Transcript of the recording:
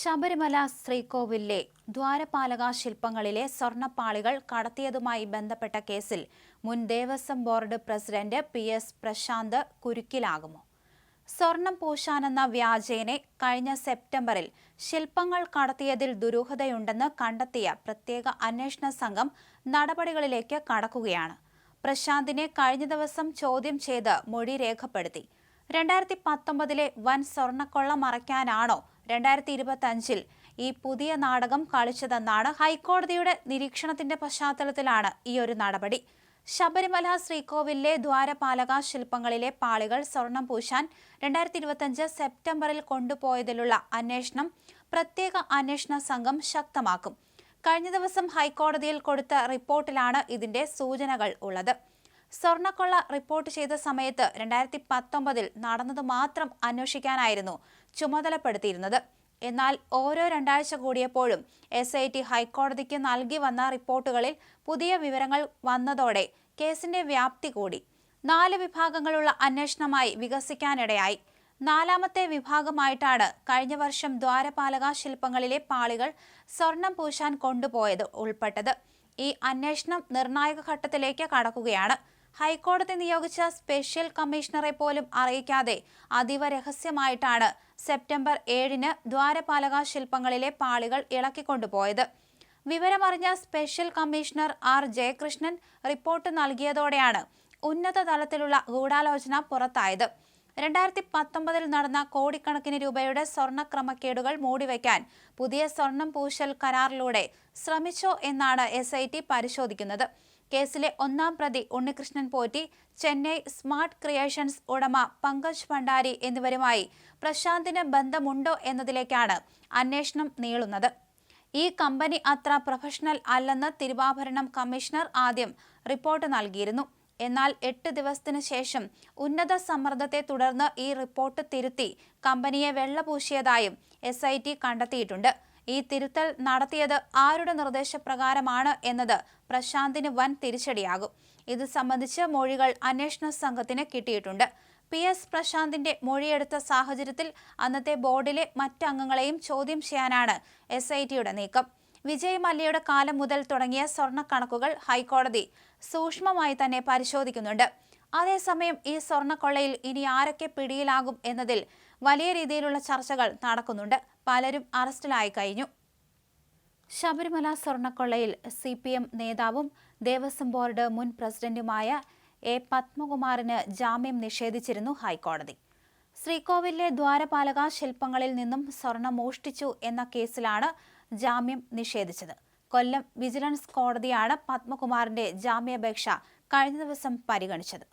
ശബരിമല ശ്രീകോവിലെ ദ്വാരപാലക ശില്പങ്ങളിലെ സ്വർണപ്പാളികൾ കടത്തിയതുമായി ബന്ധപ്പെട്ട കേസിൽ മുൻ Devaswom board president P S Prashanth കുരുക്കിലാകുമോ? സ്വർണം പൂശാനെന്ന വ്യാജേനെ കഴിഞ്ഞ സെപ്റ്റംബറിൽ ശില്പങ്ങൾ കടത്തിയതിൽ ദുരൂഹതയുണ്ടെന്ന് കണ്ടെത്തിയ പ്രത്യേക അന്വേഷണ സംഘം നടപടികളിലേക്ക് കടക്കുകയാണ്. പ്രശാന്തിനെ കഴിഞ്ഞ ദിവസം ചോദ്യം ചെയ്ത് മൊഴി രേഖപ്പെടുത്തി. രണ്ടായിരത്തി പത്തൊമ്പതിലെ വൻ സ്വർണക്കൊള്ള മറയ്ക്കാനാണോ രണ്ടായിരത്തി ഇരുപത്തി അഞ്ചിൽ ഈ പുതിയ നാടകം കളിച്ചതെന്നാണ് ഹൈക്കോടതിയുടെ നിരീക്ഷണത്തിന്റെ പശ്ചാത്തലത്തിലാണ് ഈ ഒരു നടപടി. ശബരിമല ശ്രീകോവിലെ ദ്വാരപാലക ശില്പങ്ങളിലെ പാളികൾ സ്വർണം പൂശാൻ രണ്ടായിരത്തി ഇരുപത്തിയഞ്ച് സെപ്റ്റംബറിൽ കൊണ്ടുപോയതിലുള്ള അന്വേഷണം പ്രത്യേക അന്വേഷണ സംഘം ശക്തമാക്കും. കഴിഞ്ഞ ദിവസം ഹൈക്കോടതിയിൽ കൊടുത്ത റിപ്പോർട്ടിലാണ് ഇതിന്റെ സൂചനകൾ ഉള്ളത്. സ്വർണക്കൊള്ള റിപ്പോർട്ട് ചെയ്ത സമയത്ത് രണ്ടായിരത്തി പത്തൊമ്പതിൽ നടന്നത് മാത്രം അന്വേഷിക്കാനായിരുന്നു ചുമതലപ്പെടുത്തിയിരുന്നത്. എന്നാൽ ഓരോ രണ്ടാഴ്ച കൂടിയപ്പോഴും എസ് ഐ ടി ഹൈക്കോടതിക്ക് നൽകി വന്ന റിപ്പോർട്ടുകളിൽ പുതിയ വിവരങ്ങൾ വന്നതോടെ കേസിന്റെ വ്യാപ്തി കൂടി. നാല് വിഭാഗങ്ങളുള്ള അന്വേഷണമായി വികസിക്കാനിടയായി. നാലാമത്തെ വിഭാഗമായിട്ടാണ് കഴിഞ്ഞ വർഷം ദ്വാരപാലക ശില്പങ്ങളിലെ പാളികൾ സ്വർണം പൂശാൻ കൊണ്ടുപോയത് ഉൾപ്പെട്ടത്. ഈ അന്വേഷണം നിർണായക ഘട്ടത്തിലേക്ക് കടക്കുകയാണ്. ഹൈക്കോടതി നിയോഗിച്ച സ്പെഷ്യൽ കമ്മീഷണറെ പോലും അറിയിക്കാതെ അതീവ രഹസ്യമായിട്ടാണ് സെപ്റ്റംബർ ഏഴിന് ദ്വാരപാലക ശില്പങ്ങളിലെ പാളികൾ ഇളക്കിക്കൊണ്ടുപോയത്. വിവരമറിഞ്ഞ special commissioner R Jayakrishnan report നൽകിയതോടെയാണ് ഉന്നത തലത്തിലുള്ള ഗൂഢാലോചന പുറത്തായത്. രണ്ടായിരത്തി പത്തൊമ്പതിൽ നടന്ന കോടിക്കണക്കിന് രൂപയുടെ സ്വർണക്രമക്കേടുകൾ മൂടിവെക്കാൻ പുതിയ സ്വർണം പൂശൽ കരാറിലൂടെ ശ്രമിച്ചോ എന്നാണ് എസ് പരിശോധിക്കുന്നത്. കേസിലെ ഒന്നാം പ്രതി ഉണ്ണികൃഷ്ണൻ പോറ്റി ചെന്നൈ സ്മാർട്ട് ക്രിയേഷൻസ് ഉടമ പങ്കജ് ഭണ്ഡാരി എന്നിവരുമായി പ്രശാന്തിന് ബന്ധമുണ്ടോ എന്നതിലേക്കാണ് അന്വേഷണം നീളുന്നത്. ഈ കമ്പനി അത്ര പ്രൊഫഷണൽ അല്ലെന്ന് തിരുവാഭരണം കമ്മീഷണർ ആദ്യം റിപ്പോർട്ട് നൽകിയിരുന്നു. എന്നാൽ എട്ട് ദിവസത്തിന് ശേഷം ഉന്നത സമ്മർദ്ദത്തെ തുടർന്ന് ഈ റിപ്പോർട്ട് തിരുത്തി കമ്പനിയെ വെള്ളപൂശിയതായും എസ് കണ്ടെത്തിയിട്ടുണ്ട്. ഈ തിരുത്തൽ നടത്തിയത് ആരുടെ നിർദ്ദേശപ്രകാരമാണ് എന്നത് പ്രശാന്തിന് വൻ തിരിച്ചടിയാകും. ഇത് സംബന്ധിച്ച് മൊഴികൾ അന്വേഷണ സംഘത്തിന് കിട്ടിയിട്ടുണ്ട്. പി എസ് പ്രശാന്തിന്റെ മൊഴിയെടുത്ത സാഹചര്യത്തിൽ അന്നത്തെ ബോർഡിലെ മറ്റംഗങ്ങളെയും ചോദ്യം ചെയ്യാനാണ് എസ് ഐ ടിയുടെ നീക്കം. വിജയ് മല്യയുടെ കാലം മുതൽ തുടങ്ങിയ സ്വർണക്കണക്കുകൾ ഹൈക്കോടതി സൂക്ഷ്മമായി തന്നെ പരിശോധിക്കുന്നുണ്ട്. അതേസമയം ഈ സ്വർണക്കൊള്ളയിൽ ഇനി ആരൊക്കെ പിടിയിലാകും എന്നതിൽ വലിയ രീതിയിലുള്ള ചർച്ചകൾ നടക്കുന്നുണ്ട്. പലരും അറസ്റ്റിലായി കഴിഞ്ഞു. ശബരിമല സ്വർണക്കൊള്ളയിൽ സി പി എം നേതാവും ദേവസ്വം ബോർഡ് മുൻ പ്രസിഡന്റുമായ എ പത്മകുമാറിന് ജാമ്യം നിഷേധിച്ചിരുന്നു ഹൈക്കോടതി. ശ്രീകോവിലെ ദ്വാരപാലക ശില്പങ്ങളിൽ നിന്നും സ്വർണം മോഷ്ടിച്ചു എന്ന കേസിലാണ് ജാമ്യം നിഷേധിച്ചത്. കൊല്ലം വിജിലൻസ് കോടതിയാണ് പത്മകുമാറിന്റെ ജാമ്യാപേക്ഷ കഴിഞ്ഞ ദിവസം പരിഗണിച്ചത്.